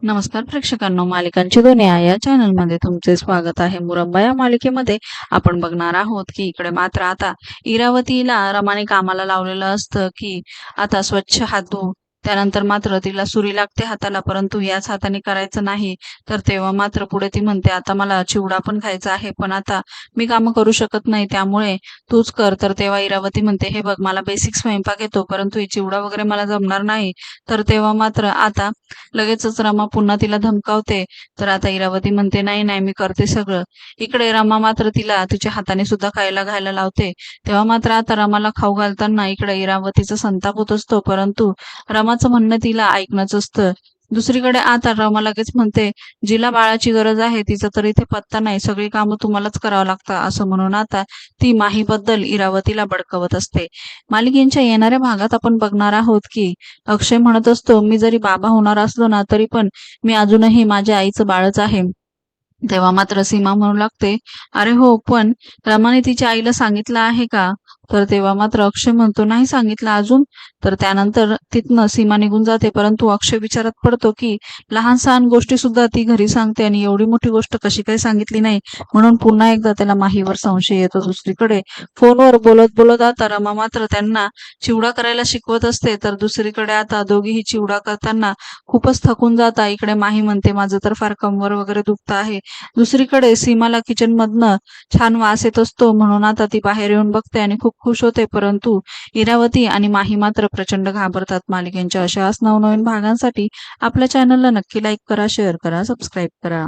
नमस्कार प्रेक्षकांनो मालिकांची दुनिया या चॅनलमध्ये तुमचे स्वागत आहे. मुरंबा या मालिकेमध्ये आपण बघणार आहोत की इकडे मात्र आता इरावतीला रमाने कामाला लावलेलं असतं की आता स्वच्छ हात धु त्यानंतर मात्र तिला सुरी लागते हाताला परंतु याच हाताने करायचं नाही. तर तेव्हा मात्र पुढे ती म्हणते आता मला चिवडा पण खायचा आहे पण आता मी काम करू शकत नाही त्यामुळे तूच कर. तर तेव्हा इरावती म्हणते हे बघ मला बेसिक स्वयंपाक येतो परंतु चिवडा वगैरे मला जमणार नाही. तर तेव्हा मात्र आता लगेचच रमा पुन्हा तिला धमकावते. तर आता इरावती म्हणते नाही नाही मी करते सगळं. इकडे रमा मात्र तिला तिच्या हाताने सुद्धा खायला घायला लावते. तेव्हा मात्र आता रमाला खाऊ घालताना इकडे इरावतीचा संताप होत असतो. परंतु रमाचं म्हणणं तिला ऐकणंच असतं. दुसरीकडे आता रमा लगेच म्हणते जिला बाळाची गरज आहे तिचा तर इथे पत्ता नाही. सगळी कामं तुम्हालाच करावं लागतं. असं म्हणून आता ती माहीबद्दल इरावतीला बडकवत असते. मालिकेच्या येणाऱ्या भागात आपण बघणार आहोत की अक्षय म्हणत असतो मी जरी बाबा होणार असलो ना तरी पण मी अजूनही माझ्या आईचं बाळच आहे. तेव्हा मात्र सीमा म्हणू लागते अरे हो पण रमाने तिच्या आईला सांगितलं आहे का? तर तेव्हा मात्र अक्षय म्हणतो नाही सांगितलं अजून. तर त्यानंतर तिथनं सीमा निघून जाते परंतु अक्षय विचारात पडतो की लहान सहान गोष्टी सुद्धा ती घरी सांगते आणि एवढी मोठी गोष्ट कशी काही सांगितली नाही. म्हणून पुन्हा एकदा त्याला माहीवर संशय येतो दुसरीकडे. फोनवर बोलत बोलत आता रमा मात्र त्यांना चिवडा करायला शिकवत असते तर दुसरीकडे आता दोघीही चिवडा करताना खूपच थकून जाता इकडे माही म्हणते माझं तर फार कंबर वगैरे दुखत आहे. दुसरीकडे सीमाला किचन मधनं छान वास येत असतो म्हणून आता ती बाहेर येऊन बघते आणि खूप खुश होते परंतु इरावती आणि माही मात्र प्रचंड घाबरतात. मालिकेंच्या अशाच नवनवीन भागांसाठी आपल्या चॅनलला नक्की लाईक करा शेअर करा सबस्क्राईब करा.